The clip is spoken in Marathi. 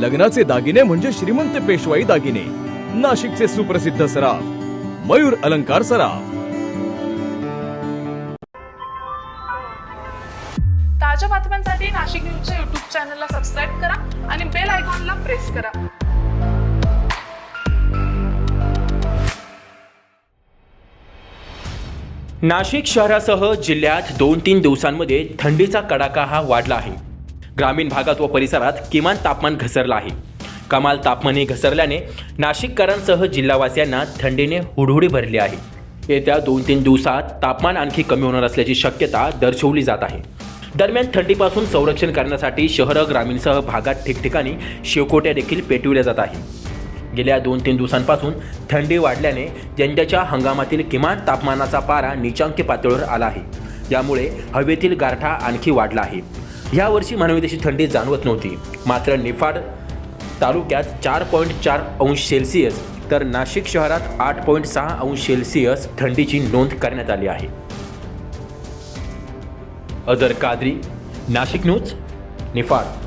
लग्नाचे दागिने म्हणजे श्रीमंत पेशवाई दागिने. नाशिकचे सुप्रसिद्ध सराफ. मयूर अलंकार सराफ. ताज्या बातम्यांसाठी नाशिक न्यूजच्या युट्यूब चॅनलला सबस्क्राईब करा आणि बेल आयकॉनला प्रेस करा. नाशिक शहरासह जिल्ह्यात दोन तीन दिवसांमध्ये थंडीचा कडाका हा वाढला आहे. ग्रामीण भागात व परिसरात किमान तापमान घसरलं आहे. कमाल तापमानही घसरल्याने नाशिककरांसह जिल्हावासियांना थंडीने हुडहुडी भरली आहे. येत्या दोन तीन दिवसात तापमान आणखी कमी होणार असल्याची शक्यता दर्शवली जात आहे. दरम्यान थंडीपासून संरक्षण करण्यासाठी शहर ग्रामीणसह भागात ठिकठिकाणी शेवकोट्या देखील पेटविल्या जात आहे गेल्या दोन तीन दिवसांपासून थंडी वाढल्याने यंदाच्या हंगामातील किमान तापमानाचा पारा निचांकी पातळीवर आला आहे. यामुळे हवेतील गारठा आणखी वाढला आहे. यावर्षी मानवी तशी थंडी जाणवत नव्हती. मात्र निफाड तालुक्यात चार पॉईंट चार अंश सेल्सिअस तर नाशिक शहरात आठ पॉईंट सहा अंश सेल्सिअस थंडीची नोंद करण्यात आली आहे. Other Qadri Nashik news Niphad.